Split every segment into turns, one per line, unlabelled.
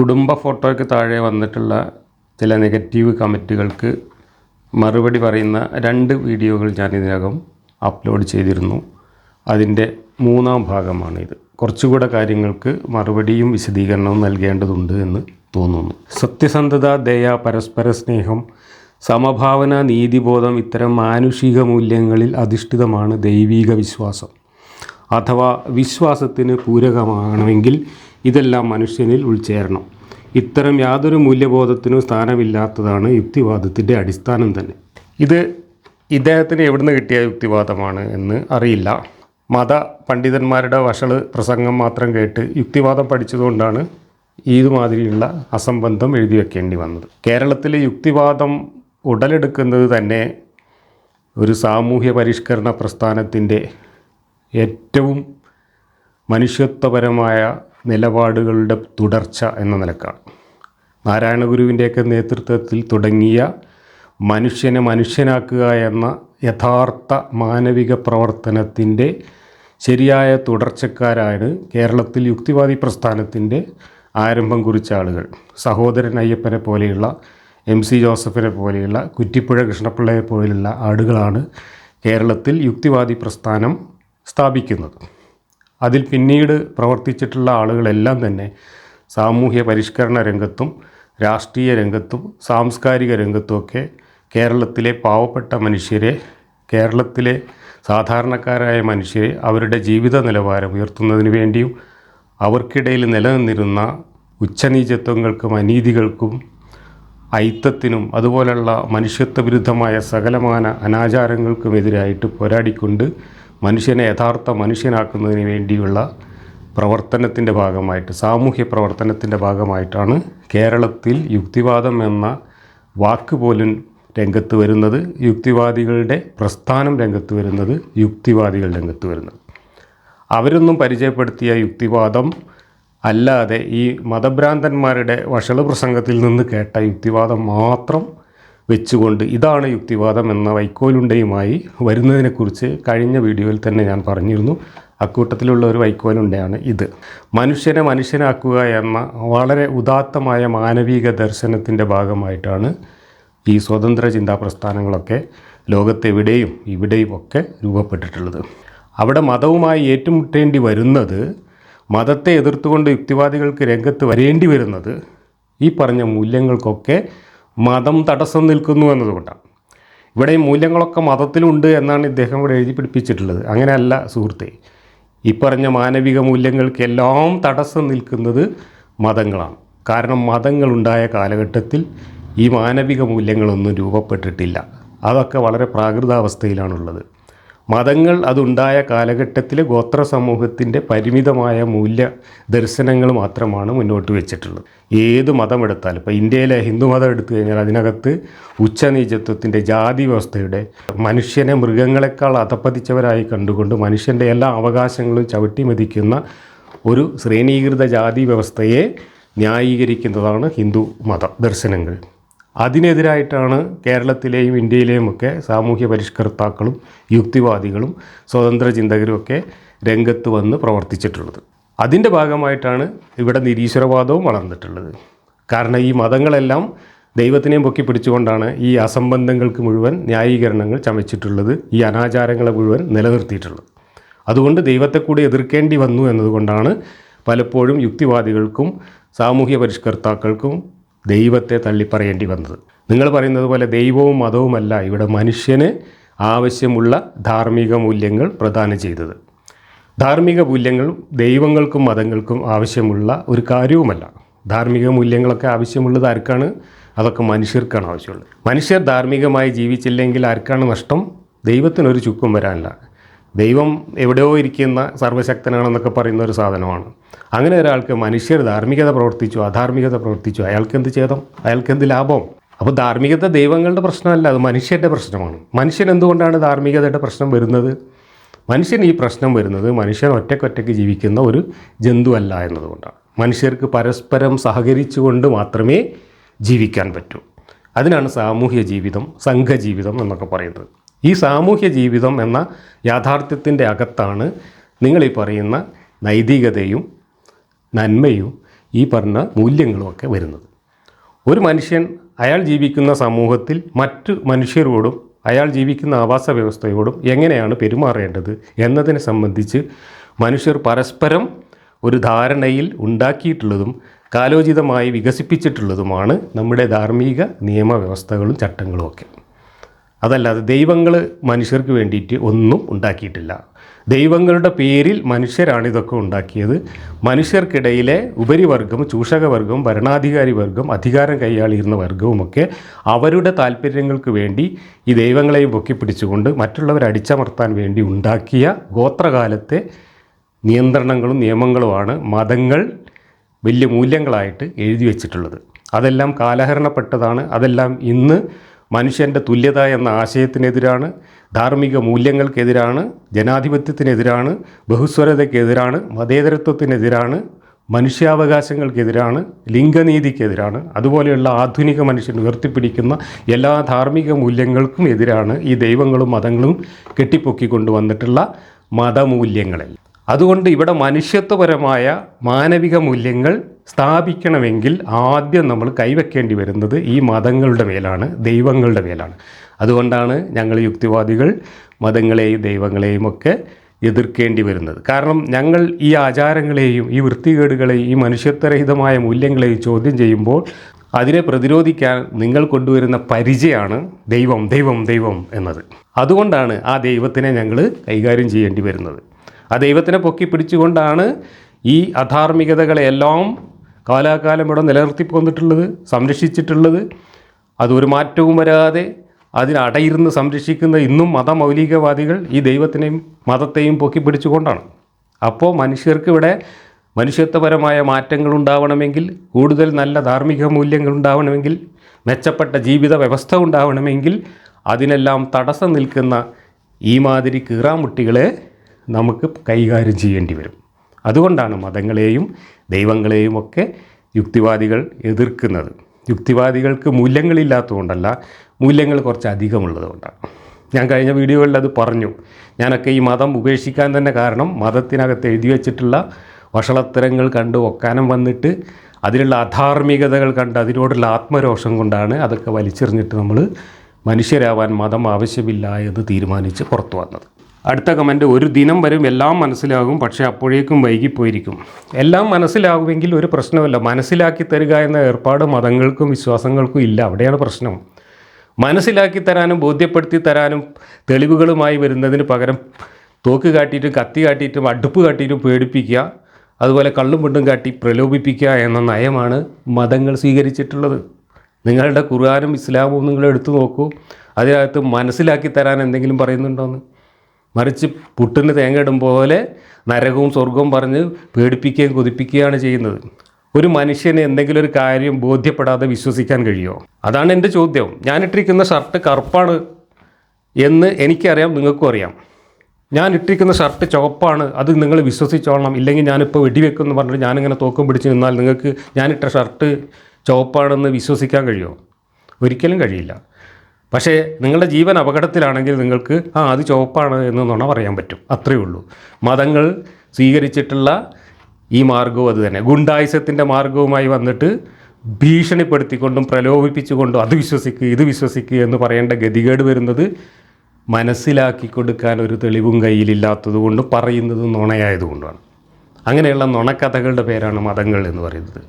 കുടുംബ ഫോട്ടോയ്ക്ക് താഴെ വന്നിട്ടുള്ള ചില നെഗറ്റീവ് കമന്റുകൾക്ക് മറുപടി പറയുന്ന രണ്ട് വീഡിയോകൾ ഞാൻ ഇതിനകം അപ്ലോഡ് ചെയ്തിരുന്നു. അതിന്റെ മൂന്നാം ഭാഗമാണിത്. കുറച്ചുകൂടെ കാര്യങ്ങൾക്ക് മറുപടിയും വിശദീകരണവും നൽകേണ്ടതുണ്ട് എന്ന് തോന്നുന്നു. സത്യസന്ധത ദയ പരസ്പര സ്നേഹം സമഭാവന നീതിബോധം ഇത്തരം മാനുഷിക മൂല്യങ്ങളിൽ അധിഷ്ഠിതമാണ് ദൈവീക വിശ്വാസം. അഥവാ വിശ്വാസത്തിന് പൂരകമാകണമെങ്കിൽ ഇതെല്ലാം മനുഷ്യനിൽ ഉൾച്ചേരണം. ഇത്തരം യാതൊരു മൂല്യബോധത്തിനും സ്ഥാനമില്ലാത്തതാണ് യുക്തിവാദത്തിന്റെ അടിസ്ഥാനം തന്നെ. ഇത് ഇദ്ദേഹത്തിന് എവിടുന്ന് കിട്ടിയ യുക്തിവാദമാണ് എന്ന് അറിയില്ല. മത പണ്ഡിതന്മാരുടെ വഷൾ പ്രസംഗം മാത്രം കേട്ട് യുക്തിവാദം പഠിച്ചതുകൊണ്ടാണ് ഇതുമാതിരിയുള്ള അസംബന്ധം എഴുതി വെക്കേണ്ടി വന്നത്. കേരളത്തിലെ യുക്തിവാദം ഉടലെടുക്കുന്നത് തന്നെ ഒരു സാമൂഹ്യ പരിഷ്കരണ പ്രസ്ഥാനത്തിന്റെ ഏറ്റവും മനുഷ്യത്വപരമായ നിലപാടുകളുടെ തുടർച്ച എന്ന നിലക്കാണ്. നാരായണഗുരുവിന്റെയൊക്കെ നേതൃത്വത്തിൽ തുടങ്ങിയ മനുഷ്യനെ മനുഷ്യനാക്കുക എന്ന യഥാർത്ഥ മാനവിക പ്രവർത്തനത്തിന്റെ ശരിയായ തുടർച്ചക്കാരാണ് കേരളത്തിൽ യുക്തിവാദി പ്രസ്ഥാനത്തിന്റെ ആരംഭം കുറിച്ച ആളുകൾ. സഹോദരൻ അയ്യപ്പനെ പോലെയുള്ള എം സി ജോസഫിനെ പോലെയുള്ള കുറ്റിപ്പുഴ കൃഷ്ണപിള്ളയെ പോലെയുള്ള ആളുകളാണ് കേരളത്തിൽ യുക്തിവാദി പ്രസ്ഥാനം സ്ഥാപിക്കുന്നത്. അതിൽ പിന്നീട് പ്രവർത്തിച്ചിട്ടുള്ള ആളുകളെല്ലാം തന്നെ സാമൂഹ്യ പരിഷ്കരണ രംഗത്തും രാഷ്ട്രീയ രംഗത്തും സാംസ്കാരിക രംഗത്തുമൊക്കെ കേരളത്തിലെ പാവപ്പെട്ട മനുഷ്യരെ കേരളത്തിലെ സാധാരണക്കാരായ മനുഷ്യരെ അവരുടെ ജീവിത നിലവാരം ഉയർത്തുന്നതിന് വേണ്ടിയും അവർക്കിടയിൽ നിലനിന്നിരുന്ന ഉച്ചനീചത്വങ്ങൾക്കും അനീതികൾക്കും ഐത്തത്തിനും അതുപോലുള്ള മനുഷ്യത്വ വിരുദ്ധമായ സകലമാന അനാചാരങ്ങൾക്കുമെതിരായിട്ട് പോരാടിക്കൊണ്ട് മനുഷ്യനെ യഥാർത്ഥ മനുഷ്യനാക്കുന്നതിന് വേണ്ടിയുള്ള പ്രവർത്തനത്തിന്റെ ഭാഗമായിട്ട് സാമൂഹ്യ പ്രവർത്തനത്തിന്റെ ഭാഗമായിട്ടാണ് കേരളത്തിൽ യുക്തിവാദം എന്ന വാക്ക് പോലും രംഗത്ത് വരുന്നത്. യുക്തിവാദികളുടെ പ്രസ്ഥാനം രംഗത്ത് വരുന്നത് യുക്തിവാദികൾ രംഗത്ത് വരുന്നത്. അവരൊന്നും പരിചയപ്പെടുത്തിയ യുക്തിവാദം അല്ലാതെ ഈ മതഭ്രാന്തന്മാരുടെ വഷള പ്രസംഗത്തിൽ നിന്ന് കേട്ട യുക്തിവാദം മാത്രം വെച്ചുകൊണ്ട് ഇതാണ് യുക്തിവാദം എന്ന വൈക്കോലുണ്ടയുമായി വരുന്നതിനെക്കുറിച്ച് കഴിഞ്ഞ വീഡിയോയിൽ തന്നെ ഞാൻ പറഞ്ഞിരുന്നു. അക്കൂട്ടത്തിലുള്ള ഒരു വൈക്കോലുണ്ടയാണ് ഇത്. മനുഷ്യനെ മനുഷ്യനാക്കുക എന്ന വളരെ ഉദാത്തമായ മാനവിക ദർശനത്തിന്റെ ഭാഗമായിട്ടാണ് ഈ സ്വതന്ത്ര ചിന്താ പ്രസ്ഥാനങ്ങളൊക്കെ ലോകത്തെവിടെയും ഇവിടെയും ഒക്കെ രൂപപ്പെട്ടിട്ടുള്ളത്. അവിടെ മതവുമായി ഏറ്റുമുട്ടേണ്ടി വരുന്നത് മതത്തെ എതിർത്തുകൊണ്ട് യുക്തിവാദികൾക്ക് രംഗത്ത് വരേണ്ടി വരുന്നത് ഈ പറഞ്ഞ മൂല്യങ്ങൾക്കൊക്കെ മതം തടസ്സം നിൽക്കുന്നു എന്നതുകൊണ്ടാണ്. ഇവിടെ ഈ മൂല്യങ്ങളൊക്കെ മതത്തിലുണ്ട് എന്നാണ് ഇദ്ദേഹം ഇവിടെ എഴുതി പിടിപ്പിച്ചിട്ടുള്ളത്. അങ്ങനെയല്ല സുഹൃത്തെ. ഈ പറഞ്ഞ മാനവിക മൂല്യങ്ങൾക്കെല്ലാം തടസ്സം നിൽക്കുന്നത് മതങ്ങളാണ്. കാരണം മതങ്ങളുണ്ടായ കാലഘട്ടത്തിൽ ഈ മാനവിക മൂല്യങ്ങളൊന്നും രൂപപ്പെട്ടിട്ടില്ല. അതൊക്കെ വളരെ പ്രാകൃതാവസ്ഥയിലാണുള്ളത്. മതങ്ങൾ അതുണ്ടായ കാലഘട്ടത്തിലെ ഗോത്ര സമൂഹത്തിന്റെ പരിമിതമായ മൂല്യ ദർശനങ്ങൾ മാത്രമാണ് മുന്നോട്ട് വെച്ചിട്ടുള്ളത്. ഏത് മതം എടുത്താലും ഇപ്പോൾ ഇന്ത്യയിലെ ഹിന്ദു മതം എടുത്തു കഴിഞ്ഞാൽ അതിനകത്ത് ഉച്ചനീചത്വത്തിന്റെ ജാതി വ്യവസ്ഥയുടെ മനുഷ്യനെ മൃഗങ്ങളെക്കാൾ അധപ്പതിച്ചവരായി കണ്ടുകൊണ്ട് മനുഷ്യന്റെ എല്ലാ അവകാശങ്ങളും ചവിട്ടി മതിക്കുന്ന ഒരു ശ്രേണീകൃത ജാതി വ്യവസ്ഥയെ ന്യായീകരിക്കുന്നതാണ് ഹിന്ദു മത ദർശനങ്ങൾ. അതിനെതിരായിട്ടാണ് കേരളത്തിലെയും ഇന്ത്യയിലെയും ഒക്കെ സാമൂഹ്യ പരിഷ്കർത്താക്കളും യുക്തിവാദികളും സ്വതന്ത്ര ചിന്തകരും ഒക്കെ രംഗത്ത് വന്ന് പ്രവർത്തിച്ചിട്ടുള്ളത്. അതിന്റെ ഭാഗമായിട്ടാണ് ഇവിടെ നിരീശ്വരവാദവും വളർന്നിട്ടുള്ളത്. കാരണം ഈ മതങ്ങളെല്ലാം ദൈവത്തിനെയും പൊക്കി പിടിച്ചുകൊണ്ടാണ് ഈ അസംബന്ധങ്ങൾക്ക് മുഴുവൻ ന്യായീകരണങ്ങൾ ചമച്ചിട്ടുള്ളത് ഈ അനാചാരങ്ങളെ മുഴുവൻ നിലനിർത്തിയിട്ടുള്ളത്. അതുകൊണ്ട് ദൈവത്തെ കൂടി എതിർക്കേണ്ടി വന്നു എന്നതുകൊണ്ടാണ് പലപ്പോഴും യുക്തിവാദികൾക്കും സാമൂഹ്യ പരിഷ്കർത്താക്കൾക്കും ദൈവത്തെ തള്ളിപ്പറയേണ്ടി വന്നത്. നിങ്ങൾ പറയുന്നത് പോലെ ദൈവവും മതവുമല്ല ഇവിടെ മനുഷ്യന് ആവശ്യമുള്ള ധാർമ്മിക മൂല്യങ്ങൾ പ്രദാനം ചെയ്തത്. ധാർമ്മിക മൂല്യങ്ങൾ ദൈവങ്ങൾക്കും മതങ്ങൾക്കും ആവശ്യമുള്ള ഒരു കാര്യവുമല്ല. ധാർമ്മിക മൂല്യങ്ങളൊക്കെ ആവശ്യമുള്ളത് ആർക്കാണ്? അതൊക്കെ മനുഷ്യർക്കാണ് ആവശ്യമുള്ളത്. മനുഷ്യർ ധാർമ്മികമായി ജീവിച്ചില്ലെങ്കിൽ ആർക്കാണ് നഷ്ടം? ദൈവത്തിനൊരു ചുക്കും വരാനില്ല. ദൈവം എവിടെയോ ഇരിക്കുന്ന സർവശക്തനാണെന്നൊക്കെ പറയുന്ന ഒരു സാധനമാണ്. അങ്ങനെ ഒരാൾക്ക് മനുഷ്യർ ധാർമ്മികത പ്രവർത്തിച്ചു അധാർമികത പ്രവർത്തിച്ചു. അയാൾക്ക് എന്ത് ഛേദം? അയാൾക്ക് എന്ത് ലാഭം? അപ്പോൾ ധാർമ്മികത ദൈവങ്ങളുടെ പ്രശ്നമല്ല അത് മനുഷ്യന്റെ പ്രശ്നമാണ്. മനുഷ്യൻ എന്തുകൊണ്ടാണ് ധാർമ്മികതയുടെ പ്രശ്നം വരുന്നത്? മനുഷ്യൻ ഈ പ്രശ്നം വരുന്നത് മനുഷ്യൻ ഒറ്റക്കൊറ്റയ്ക്ക് ജീവിക്കുന്ന ഒരു ജന്തുവല്ല എന്നതുകൊണ്ടാണ്. മനുഷ്യർക്ക് പരസ്പരം സഹകരിച്ചുകൊണ്ട് മാത്രമേ ജീവിക്കാൻ പറ്റൂ. അതിനാണ് സാമൂഹ്യ ജീവിതം സംഘജീവിതം എന്നൊക്കെ പറയുന്നത്. ഈ സാമൂഹ്യ ജീവിതം എന്ന യാഥാർത്ഥ്യത്തിന്റെ അകത്താണ് നിങ്ങളീ പറയുന്ന നൈതികതയും നന്മയും ഈ പറഞ്ഞ മൂല്യങ്ങളുമൊക്കെ വരുന്നത്. ഒരു മനുഷ്യൻ അയാൾ ജീവിക്കുന്ന സമൂഹത്തിൽ മറ്റു മനുഷ്യരോടും അയാൾ ജീവിക്കുന്ന ആവാസ വ്യവസ്ഥയോടും എങ്ങനെയാണ് പെരുമാറേണ്ടത് എന്നതിനെ സംബന്ധിച്ച് മനുഷ്യർ പരസ്പരം ഒരു ധാരണയിൽ ഉണ്ടാക്കിയിട്ടുള്ളതും കാലോചിതമായി വികസിപ്പിച്ചിട്ടുള്ളതുമാണ് നമ്മുടെ ധാർമ്മിക നിയമവ്യവസ്ഥകളും ചട്ടങ്ങളും ഒക്കെ അതല്ലാതെ ദൈവങ്ങൾ മനുഷ്യർക്ക് വേണ്ടിയിട്ട് ഒന്നും ഉണ്ടാക്കിയിട്ടില്ല. ദൈവങ്ങളുടെ പേരിൽ മനുഷ്യരാണ് ഇതൊക്കെ ഉണ്ടാക്കിയത്. മനുഷ്യർക്കിടയിലെ ഉപരിവർഗം ചൂഷകവർഗം ഭരണാധികാരി വർഗം അധികാരം കൈയാളിയിരുന്ന വർഗവുമൊക്കെ അവരുടെ താല്പര്യങ്ങൾക്ക് വേണ്ടി ഈ ദൈവങ്ങളെയും പൊക്കി പിടിച്ചുകൊണ്ട് മറ്റുള്ളവരെ അടിച്ചമർത്താൻ വേണ്ടി ഉണ്ടാക്കിയ ഗോത്രകാലത്തെ നിയന്ത്രണങ്ങളും നിയമങ്ങളുമാണ് മതങ്ങൾ വലിയ മൂല്യങ്ങളായിട്ട് എഴുതി വച്ചിട്ടുള്ളത്. അതെല്ലാം കാലഹരണപ്പെട്ടതാണ്. അതെല്ലാം ഇന്ന് മനുഷ്യന്റെ തുല്യത എന്ന ആശയത്തിനെതിരാണ് ധാർമ്മിക മൂല്യങ്ങൾക്കെതിരാണ് ജനാധിപത്യത്തിനെതിരാണ് ബഹുസ്വരതയ്ക്കെതിരാണ് മതേതരത്വത്തിനെതിരാണ് മനുഷ്യാവകാശങ്ങൾക്കെതിരാണ് ലിംഗനീതിക്കെതിരാണ് അതുപോലെയുള്ള ആധുനിക മനുഷ്യൻ ഉയർത്തിപ്പിടിക്കുന്ന എല്ലാ ധാർമ്മിക മൂല്യങ്ങൾക്കും എതിരാണ് ഈ ദൈവങ്ങളും മതങ്ങളും കെട്ടിപ്പൊക്കിക്കൊണ്ടുവന്നിട്ടുള്ള മതമൂല്യങ്ങളിൽ അതുകൊണ്ട് ഇവിടെ മനുഷ്യത്വപരമായ മാനവിക മൂല്യങ്ങൾ സ്ഥാപിക്കണമെങ്കിൽ ആദ്യം നമ്മൾ കൈവയ്ക്കേണ്ടി വരുന്നത് ഈ മതങ്ങളുടെ മേലാണ് ദൈവങ്ങളുടെ മേലാണ്. അതുകൊണ്ടാണ് ഞങ്ങൾ യുക്തിവാദികൾ മതങ്ങളെയും ദൈവങ്ങളെയും ഒക്കെ എതിർക്കേണ്ടി വരുന്നത്. കാരണം ഞങ്ങൾ ഈ ആചാരങ്ങളെയും ഈ വൃത്തികേടുകളെയും ഈ മനുഷ്യത്വരഹിതമായ മൂല്യങ്ങളെയും ചോദ്യം ചെയ്യുമ്പോൾ അതിനെ പ്രതിരോധിക്കാൻ നിങ്ങൾ കൊണ്ടുവരുന്ന പരിചയമാണ് ദൈവം ദൈവം ദൈവം എന്നത്. അതുകൊണ്ടാണ് ആ ദൈവത്തിനെ ഞങ്ങൾ കൈകാര്യം ചെയ്യേണ്ടി വരുന്നത്. ആ ദൈവത്തിനെ പൊക്കി പിടിച്ചുകൊണ്ടാണ് ഈ അധാർമികതകളെല്ലാം കാലാകാലം ഇവിടെ നിലനിർത്തി പോന്നിട്ടുള്ളത് സംരക്ഷിച്ചിട്ടുള്ളത്. അതൊരു മാറ്റവും വരാതെ അതിനടയിരുന്ന് സംരക്ഷിക്കുന്ന ഇന്നും മതമൗലികവാദികൾ ഈ ദൈവത്തിനെയും മതത്തെയും പൊക്കി പിടിച്ചുകൊണ്ടാണ്. അപ്പോൾ മനുഷ്യർക്ക് ഇവിടെ മനുഷ്യത്വപരമായ മാറ്റങ്ങൾ ഉണ്ടാവണമെങ്കിൽ കൂടുതൽ നല്ല ധാർമ്മിക മൂല്യങ്ങൾ ഉണ്ടാവണമെങ്കിൽ മെച്ചപ്പെട്ട ജീവിത വ്യവസ്ഥ ഉണ്ടാവണമെങ്കിൽ അതിനെല്ലാം തടസ്സം നിൽക്കുന്ന ഈ മാതിരി കീറാമുട്ടികളെ നമുക്ക് കൈകാര്യം ചെയ്യേണ്ടി വരും. അതുകൊണ്ടാണ് മതങ്ങളെയും ദൈവങ്ങളെയും ഒക്കെ യുക്തിവാദികൾ എതിർക്കുന്നത്. യുക്തിവാദികൾക്ക് മൂല്യങ്ങളില്ലാത്തതുകൊണ്ടല്ല മൂല്യങ്ങൾ കുറച്ച് അധികമുള്ളതുകൊണ്ടാണ്. ഞാൻ കഴിഞ്ഞ വീഡിയോകളിൽ അത് പറഞ്ഞു. ഞാനൊക്കെ ഈ മതം ഉപേക്ഷിക്കാൻ തന്നെ കാരണം മതത്തിനകത്ത് എഴുതി വച്ചിട്ടുള്ള വഷളത്തരങ്ങൾ കണ്ട് ഒക്കാനം വന്നിട്ട് അതിലുള്ള അധാർമികതകൾ കണ്ട് അതിനോടുള്ള ആത്മരോഷം കൊണ്ടാണ് അതൊക്കെ വലിച്ചെറിഞ്ഞിട്ട് നമ്മൾ മനുഷ്യരാവാൻ മതം ആവശ്യമില്ല എന്ന് തീരുമാനിച്ച് പുറത്തു വന്നത്. അടുത്ത കമന്റ് ഒരു ദിനം വരും എല്ലാം മനസ്സിലാകും പക്ഷേ അപ്പോഴേക്കും വൈകിപ്പോയിരിക്കും. എല്ലാം മനസ്സിലാകുമെങ്കിൽ ഒരു പ്രശ്നമല്ല. മനസ്സിലാക്കി തരിക എന്ന ഏർപ്പാട് മതങ്ങൾക്കും വിശ്വാസങ്ങൾക്കും ഇല്ല. അവിടെയാണ് പ്രശ്നം. മനസ്സിലാക്കി തരാനും ബോധ്യപ്പെടുത്തി തരാനും തെളിവുകളുമായി വരുന്നതിന് പകരം തോക്ക് കാട്ടിയിട്ടും കത്തി കാട്ടിയിട്ടും അടുപ്പ് കാട്ടിയിട്ടും പേടിപ്പിക്കുക അതുപോലെ കള്ളും മുണ്ടും കാട്ടി പ്രലോഭിപ്പിക്കുക എന്ന നയമാണ് മതങ്ങൾ സ്വീകരിച്ചിട്ടുള്ളത്. നിങ്ങളുടെ ഖുർആാനും ഇസ്ലാമും നിങ്ങൾ എടുത്തു നോക്കൂ. അതിനകത്ത് മനസ്സിലാക്കി തരാൻ എന്തെങ്കിലും പറയുന്നുണ്ടോന്ന് മറിച്ച് പുട്ടിന് തേങ്ങ ഇടും പോലെ നരകവും സ്വർഗവും പറഞ്ഞ് പേടിപ്പിക്കുകയും കൊതിപ്പിക്കുകയാണ് ചെയ്യുന്നത്. ഒരു മനുഷ്യന് എന്തെങ്കിലും ഒരു കാര്യം ബോധ്യപ്പെടാതെ വിശ്വസിക്കാൻ കഴിയുമോ? അതാണ് എന്റെ ചോദ്യം. ഞാനിട്ടിരിക്കുന്ന ഷർട്ട് കറുപ്പാണ് എന്ന് എനിക്കറിയാം നിങ്ങൾക്കും അറിയാം. ഞാൻ ഇട്ടിരിക്കുന്ന ഷർട്ട് ചുവപ്പാണ് അത് നിങ്ങൾ വിശ്വസിച്ചോളണം. ഇല്ലെങ്കിൽ ഞാനിപ്പോൾ വെടിവെക്കുമെന്ന് പറഞ്ഞിട്ട് ഞാനിങ്ങനെ തോക്കും പിടിച്ച് നിന്നാൽ നിങ്ങൾക്ക് ഞാനിട്ട ഷർട്ട് ചുവപ്പാണെന്ന് വിശ്വസിക്കാൻ കഴിയുമോ? ഒരിക്കലും കഴിയില്ല. പക്ഷേ നിങ്ങളുടെ ജീവൻ അപകടത്തിലാണെങ്കിൽ നിങ്ങൾക്ക് ആ അത് ചുവപ്പാണ് എന്ന് നുണ പറയാൻ പറ്റും. അത്രയേ ഉള്ളൂ. മതങ്ങൾ സ്വീകരിച്ചിട്ടുള്ള ഈ മാർഗവും അത് തന്നെ. ഗുണ്ടായുസത്തിന്റെ മാർഗവുമായി വന്നിട്ട് ഭീഷണിപ്പെടുത്തിക്കൊണ്ടും പ്രലോഭിപ്പിച്ചുകൊണ്ടും അത് വിശ്വസിക്കുക ഇത് വിശ്വസിക്കുക എന്ന് പറയേണ്ട ഗതികേട് വരുന്നത് മനസ്സിലാക്കി കൊടുക്കാൻ ഒരു തെളിവും കയ്യിലില്ലാത്തതുകൊണ്ട് പറയുന്നത് നുണയായതുകൊണ്ടാണ് അങ്ങനെയുള്ള നുണക്കഥകളുടെ പേരാണ് മതങ്ങൾ എന്ന് പറയുന്നത്.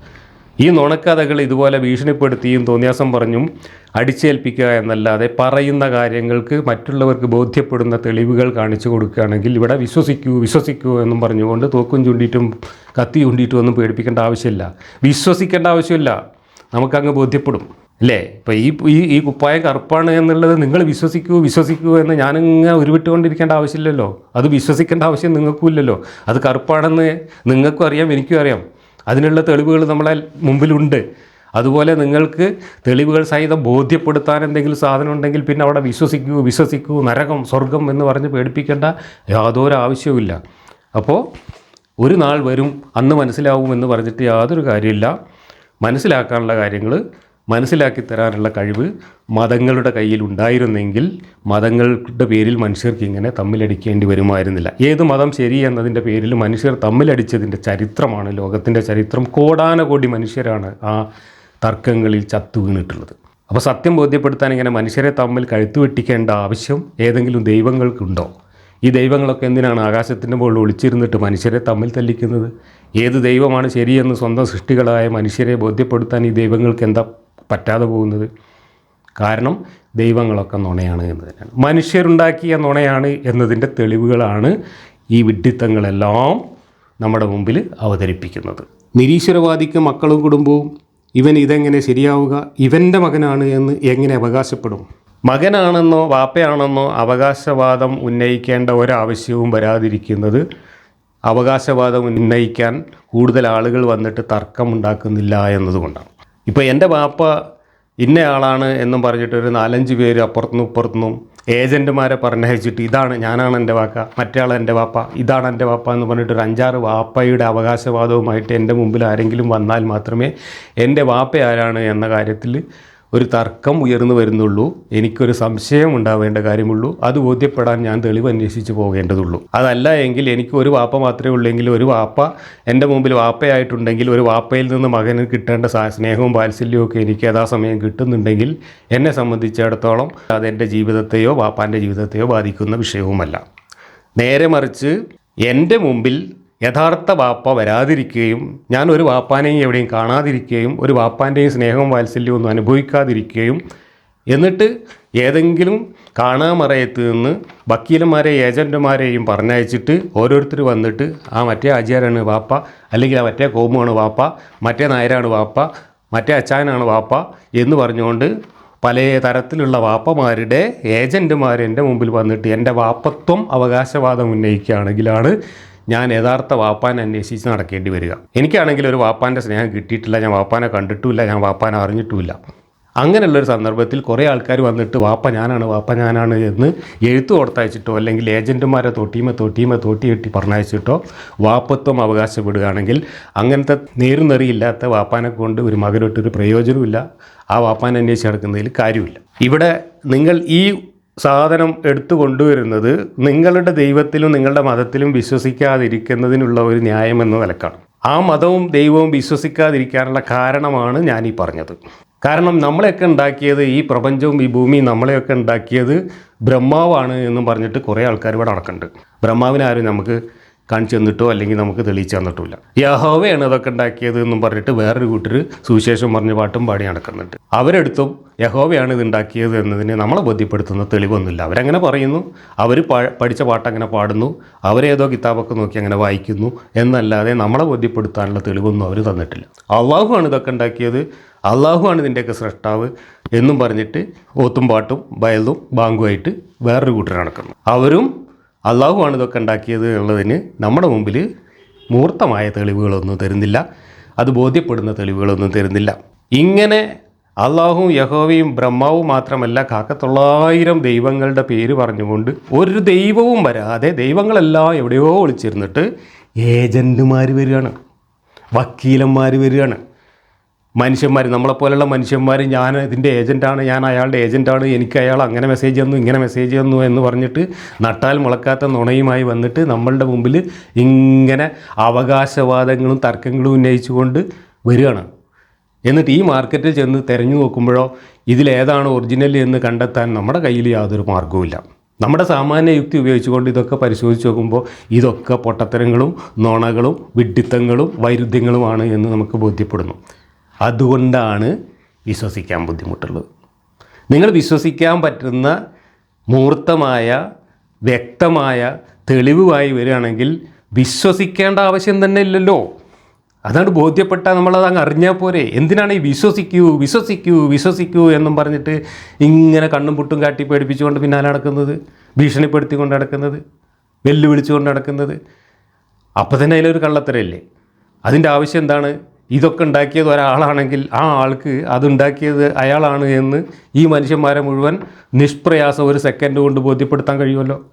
ഈ നുണക്കഥകൾ ഇതുപോലെ ഭീഷണിപ്പെടുത്തിയും തോന്നിയാസം പറഞ്ഞും അടിച്ചേൽപ്പിക്കുക എന്നല്ലാതെ പറയുന്ന കാര്യങ്ങൾക്ക് മറ്റുള്ളവർക്ക് ബോധ്യപ്പെടുന്ന തെളിവുകൾ കാണിച്ചു കൊടുക്കുകയാണെങ്കിൽ ഇവിടെ വിശ്വസിക്കൂ വിശ്വസിക്കൂ എന്നും പറഞ്ഞുകൊണ്ട് തോക്കും ചൂണ്ടിയിട്ടും കത്തി ചൂണ്ടിയിട്ടും ഒന്നും പേടിപ്പിക്കേണ്ട ആവശ്യമില്ല. വിശ്വസിക്കേണ്ട ആവശ്യമില്ല. നമുക്കങ്ങ് ബോധ്യപ്പെടും. അല്ലേ? ഇപ്പോൾ ഈ ഈ ഈ കുപ്പായം കറുപ്പാണ് എന്നുള്ളത് നിങ്ങൾ വിശ്വസിക്കൂ വിശ്വസിക്കൂ എന്ന് ഞാനിങ്ങനെ ഉരുവിട്ടുകൊണ്ടിരിക്കേണ്ട ആവശ്യമില്ലല്ലോ. അത് വിശ്വസിക്കേണ്ട ആവശ്യം നിങ്ങൾക്കും ഇല്ലല്ലോ അത് കറുപ്പാണെന്ന് നിങ്ങൾക്കും അറിയാം എനിക്കും അറിയാം. അതിനുള്ള തെളിവുകൾ നമ്മളെ മുമ്പിലുണ്ട്. അതുപോലെ നിങ്ങൾക്ക് തെളിവുകൾ സഹിതം ബോധ്യപ്പെടുത്താൻ എന്തെങ്കിലും സാധനം ഉണ്ടെങ്കിൽ പിന്നെ അവിടെ വിശ്വസിക്കൂ വിശ്വസിക്കൂ നരകം സ്വർഗം എന്ന് പറഞ്ഞ് പേടിപ്പിക്കേണ്ട യാതൊരു ആവശ്യവുമില്ല. അപ്പോൾ ഒരു നാൾ വരും അന്ന് മനസ്സിലാവും എന്ന് പറഞ്ഞിട്ട് യാതൊരു കാര്യമില്ല. മനസ്സിലാക്കാനുള്ള കാര്യങ്ങൾ മനസ്സിലാക്കി തരാനുള്ള കഴിവ് മതങ്ങളുടെ കയ്യിൽ ഉണ്ടായിരുന്നെങ്കിൽ മതങ്ങളുടെ പേരിൽ മനുഷ്യർക്ക് ഇങ്ങനെ തമ്മിലടിക്കേണ്ടി വരുമായിരുന്നില്ല. ഏത് മതം ശരി എന്നതിന്റെ പേരിൽ മനുഷ്യർ തമ്മിലടിച്ചതിന്റെ ചരിത്രമാണ് ലോകത്തിന്റെ ചരിത്രം. കോടാനകോടി മനുഷ്യരാണ് ആ തർക്കങ്ങളിൽ ചത്തു വീണിട്ടുള്ളത്. അപ്പോൾ സത്യം ബോധ്യപ്പെടുത്താൻ ഇങ്ങനെ മനുഷ്യരെ തമ്മിൽ കഴുത്തു വെട്ടിക്കേണ്ട ആവശ്യം ഏതെങ്കിലും ദൈവങ്ങൾക്കുണ്ടോ? ഈ ദൈവങ്ങളൊക്കെ എന്തിനാണ് ആകാശത്തിന്റെ മുകളിൽ ഒളിച്ചിരുന്നിട്ട് മനുഷ്യരെ തമ്മിൽ തല്ലിക്കുന്നത്? ഏത് ദൈവമാണ് ശരിയെന്ന് സ്വന്തം സൃഷ്ടികളായ മനുഷ്യരെ ബോധ്യപ്പെടുത്താൻ ഈ ദൈവങ്ങൾക്ക് എന്താ പറ്റാതെ പോകുന്നത്. കാരണം ദൈവങ്ങളൊക്കെ നുണയാണ് എന്ന് തന്നെയാണ്. മനുഷ്യരുണ്ടാക്കിയ നുണയാണ് എന്നതിന്റെ തെളിവുകളാണ് ഈ വിഡ്ഢിത്തങ്ങളെല്ലാം നമ്മുടെ മുമ്പിൽ അവതരിപ്പിക്കുന്നത്. നിരീശ്വരവാദിക്ക് മക്കളും കുടുംബവും ഇവൻ ഇതെങ്ങനെ ശരിയാവുക ഇവന്റെ മകനാണ് എന്ന് എങ്ങനെ അവകാശപ്പെടും? മകനാണെന്നോ വാപ്പയാണെന്നോ അവകാശവാദം ഉന്നയിക്കേണ്ട ഒരാവശ്യവും വരാതിരിക്കുന്നത് അവകാശവാദം ഉന്നയിക്കാൻ കൂടുതൽ ആളുകൾ വന്നിട്ട് തർക്കമുണ്ടാക്കുന്നില്ല എന്നതുകൊണ്ടാണ്. ഇപ്പോൾ എന്റെ വാപ്പ ഇന്നയാളാണ് എന്നും പറഞ്ഞിട്ട് ഒരു നാലഞ്ച് പേര് അപ്പുറത്തുനിന്നും ഇപ്പുറത്തുനിന്നും ഏജന്റുമാരെ പറഞ്ഞയച്ചിട്ട് ഇതാണ് ഞാനാണ് എന്റെ വാക്ക മറ്റേ എന്റെ വാപ്പ ഇതാണ് എന്റെ വാപ്പ എന്ന് പറഞ്ഞിട്ട് ഒരു അഞ്ചാറ് വാപ്പയുടെ അവകാശവാദവുമായിട്ട് എന്റെ മുമ്പിൽ ആരെങ്കിലും വന്നാൽ മാത്രമേ എന്റെ വാപ്പ ആരാണ് എന്ന കാര്യത്തിൽ ഒരു തർക്കം ഉയർന്നു വരുന്നുള്ളൂ. എനിക്കൊരു സംശയം ഉണ്ടാവേണ്ട കാര്യമുള്ളൂ. അത് ബോധ്യപ്പെടാൻ ഞാൻ തെളിവ് അന്വേഷിച്ച് പോകേണ്ടതുള്ളൂ. അതല്ല എങ്കിൽ എനിക്ക് ഒരു വാപ്പ മാത്രമേ ഉള്ളെങ്കിൽ ഒരു വാപ്പ എന്റെ മുമ്പിൽ വാപ്പയായിട്ടുണ്ടെങ്കിൽ ഒരു വാപ്പയിൽ നിന്ന് മകന് കിട്ടേണ്ട സ്നേഹവും വാത്സല്യവും ഒക്കെ എനിക്ക് യഥാസമയം കിട്ടുന്നുണ്ടെങ്കിൽ എന്നെ സംബന്ധിച്ചിടത്തോളം അത് എന്റെ ജീവിതത്തെയോ വാപ്പാന്റെ ജീവിതത്തെയോ ബാധിക്കുന്ന വിഷയവുമല്ല. നേരെ മറിച്ച് എന്റെ മുമ്പിൽ യഥാർത്ഥ വാപ്പ വരാതിരിക്കുകയും ഞാൻ ഒരു വാപ്പാനെയും എവിടെയും കാണാതിരിക്കുകയും ഒരു വാപ്പാന്റെയും സ്നേഹവും വാത്സല്യവും ഒന്നും അനുഭവിക്കാതിരിക്കുകയും എന്നിട്ട് ഏതെങ്കിലും കാണാമറയത്ത് നിന്ന് വക്കീലന്മാരെ ഏജന്റുമാരെയും പറഞ്ഞയച്ചിട്ട് ഓരോരുത്തർ വന്നിട്ട് ആ മറ്റേ ആചാരാണ് വാപ്പ അല്ലെങ്കിൽ ആ മറ്റേ കോമുമാണ് വാപ്പ മറ്റേ നായരാണ് വാപ്പ മറ്റേ അച്ചായനാണ് വാപ്പ എന്ന് പറഞ്ഞുകൊണ്ട് പല തരത്തിലുള്ള വാപ്പമാരുടെ ഏജന്റുമാർ എന്റെ മുമ്പിൽ വന്നിട്ട് എന്റെ വാപ്പത്വം അവകാശവാദം ഉന്നയിക്കുകയാണെങ്കിലാണ് ഞാൻ യഥാർത്ഥ വാപ്പാനെ അന്വേഷിച്ച് നടക്കേണ്ടി വരിക. എനിക്കാണെങ്കിൽ ഒരു വാപ്പാന്റെ സ്നേഹം കിട്ടിയിട്ടില്ല ഞാൻ വാപ്പാനെ കണ്ടിട്ടുമില്ല ഞാൻ വാപ്പാനെ അറിഞ്ഞിട്ടുമില്ല. അങ്ങനെയുള്ളൊരു സന്ദർഭത്തിൽ കുറേ ആൾക്കാർ വന്നിട്ട് വാപ്പ ഞാനാണ് വാപ്പ ഞാനാണ് എന്ന് എഴുത്ത് കൊടുത്തയച്ചിട്ടോ അല്ലെങ്കിൽ ഏജന്റുമാരെ തൊട്ടിയുമ തൊട്ടിയുമ തൊട്ടി കെട്ടി പറഞ്ഞയച്ചിട്ടോ വാപ്പത്വം അവകാശപ്പെടുകയാണെങ്കിൽ അങ്ങനത്തെ നേരുന്നെറിയില്ലാത്ത വാപ്പാനെ കൊണ്ട് ഒരു മകനൊട്ടൊരു പ്രയോജനമില്ല ആ വാപ്പാനെ അന്വേഷിച്ച് നടക്കുന്നതിൽ കാര്യമില്ല. ഇവിടെ നിങ്ങൾ ഈ സാധനം എടുത്തു കൊണ്ടുവരുന്നത് നിങ്ങളുടെ ദൈവത്തിലും നിങ്ങളുടെ മതത്തിലും വിശ്വസിക്കാതിരിക്കുന്നതിനുള്ള ഒരു ന്യായം എന്ന നിലക്കാണ്. ആ മതവും ദൈവവും വിശ്വസിക്കാതിരിക്കാനുള്ള കാരണമാണ് ഞാൻ ഈ പറഞ്ഞത്. കാരണം നമ്മളെയൊക്കെ ഉണ്ടാക്കിയത് ഈ പ്രപഞ്ചവും ഈ ഭൂമിയും നമ്മളെയൊക്കെ ഉണ്ടാക്കിയത് ബ്രഹ്മാവാണ് എന്നും പറഞ്ഞിട്ട് കുറേ ആൾക്കാർ ഇവിടെ നടക്കുന്നുണ്ട്. ബ്രഹ്മാവിനാരും നമുക്ക് കാണിച്ചു തന്നിട്ടോ അല്ലെങ്കിൽ നമുക്ക് തെളിയിച്ചു തന്നിട്ടില്ല. യഹോവയാണ് അതൊക്കെ ഉണ്ടാക്കിയത് എന്നും പറഞ്ഞിട്ട് വേറൊരു കൂട്ടർ സുവിശേഷം പറഞ്ഞ പാട്ടും പാടി നടക്കുന്നുണ്ട്. അവരെടുത്തും യഹോവയാണ് ഇത് ഉണ്ടാക്കിയത് എന്നതിനെ നമ്മളെ ബോധ്യപ്പെടുത്തുന്ന തെളിവൊന്നുമില്ല. അവരങ്ങനെ പറയുന്നു അവർ പഠിച്ച പാട്ട് അങ്ങനെ പാടുന്നു അവരേതോ കിതാബൊക്കെ നോക്കി അങ്ങനെ വായിക്കുന്നു എന്നല്ലാതെ നമ്മളെ ബോധ്യപ്പെടുത്താനുള്ള തെളിവൊന്നും അവർ തന്നിട്ടില്ല. അള്ളാഹുവാണ് ഇതൊക്കെ ഉണ്ടാക്കിയത് അള്ളാഹുവാണ് ഇതിന്റെയൊക്കെ സൃഷ്ടാവ് എന്നും പറഞ്ഞിട്ട് ഓത്തും പാട്ടും ബയലും ബാങ്കുമായിട്ട് വേറൊരു കൂട്ടർ നടക്കുന്നു. അവരും അള്ളാഹുവാണ് ഇതൊക്കെ ഉണ്ടാക്കിയത് എന്നുള്ളതിന് നമ്മുടെ മുമ്പിൽ മൂർത്തമായ തെളിവുകളൊന്നും തരുന്നില്ല. അത് ബോധ്യപ്പെടുന്ന തെളിവുകളൊന്നും തരുന്നില്ല. ഇങ്ങനെ അള്ളാഹും യഹോവയും ബ്രഹ്മാവും മാത്രമല്ല കാക്കത്തൊള്ളായിരം ദൈവങ്ങളുടെ പേര് പറഞ്ഞുകൊണ്ട് ഒരു ദൈവവും വരാതെ ദൈവങ്ങളെല്ലാം എവിടെയോ ഒളിച്ചിരുന്നിട്ട് ഏജന്റുമാർ വരികയാണ്. വക്കീലന്മാർ വരികയാണ്. മനുഷ്യന്മാർ നമ്മളെപ്പോലുള്ള മനുഷ്യന്മാർ ഞാൻ ഇതിന്റെ ഏജന്റാണ് ഞാൻ അയാളുടെ ഏജന്റാണ് എനിക്ക് അയാൾ അങ്ങനെ മെസ്സേജ് തന്നു ഇങ്ങനെ മെസ്സേജ് തന്നു എന്ന് പറഞ്ഞിട്ട് നട്ടാൽ മുളക്കാത്ത നുണയുമായി വന്നിട്ട് നമ്മളുടെ മുമ്പിൽ ഇങ്ങനെ അവകാശവാദങ്ങളും തർക്കങ്ങളും ഉന്നയിച്ചുകൊണ്ട് വരികയാണ്. എന്നിട്ട് ഈ മാർക്കറ്റിൽ ചെന്ന് തിരഞ്ഞു നോക്കുമ്പോഴോ ഇതിലേതാണ് ഒറിജിനൽ എന്ന് കണ്ടെത്താൻ നമ്മുടെ കയ്യിൽ യാതൊരു മാർഗവുമില്ല നമ്മുടെ സാമാന്യ യുക്തി ഉപയോഗിച്ചുകൊണ്ട് ഇതൊക്കെ പരിശോധിച്ച് നോക്കുമ്പോൾ ഇതൊക്കെ പൊട്ടത്തരങ്ങളും നുണകളും വിഡ്ഢിത്തങ്ങളും വൈരുദ്ധ്യങ്ങളുമാണ് എന്ന് നമുക്ക് ബോധ്യപ്പെടുന്നു. അതുകൊണ്ടാണ് വിശ്വസിക്കാൻ ബുദ്ധിമുട്ടുള്ളത്. നിങ്ങൾ വിശ്വസിക്കാൻ പറ്റുന്ന മൂർത്തമായ വ്യക്തമായ തെളിവുമായി വരികയാണെങ്കിൽ വിശ്വസിക്കേണ്ട ആവശ്യം തന്നെ ഇല്ലല്ലോ. അതാണ് ബോധ്യപ്പെട്ടാൽ നമ്മളത് അങ്ങ് അറിഞ്ഞാൽ പോരെ. എന്തിനാണ് ഈ വിശ്വസിക്കൂ വിശ്വസിക്കൂ വിശ്വസിക്കൂ എന്നും പറഞ്ഞിട്ട് ഇങ്ങനെ കണ്ണും പുട്ടും കാട്ടി പേടിപ്പിച്ചുകൊണ്ട് പിന്നാലെ നടക്കുന്നത്? ഭീഷണിപ്പെടുത്തിക്കൊണ്ട് നടക്കുന്നത്? വെല്ലുവിളിച്ചുകൊണ്ട് നടക്കുന്നത്? അപ്പോൾ തന്നെ അതിലൊരു കള്ളത്തരല്ലേ അതിന്റെ ആവശ്യം എന്താണ്? ഇതൊക്കെ ഉണ്ടാക്കിയത് ഒരാളാണെങ്കിൽ ആ ആൾക്ക് അതുണ്ടാക്കിയത് അയാളാണ് എന്ന് ഈ മനുഷ്യന്മാരെ മുഴുവൻ നിഷ്പ്രയാസം ഒരു സെക്കൻഡ് കൊണ്ട് ബോധ്യപ്പെടുത്താൻ കഴിയുമല്ലോ?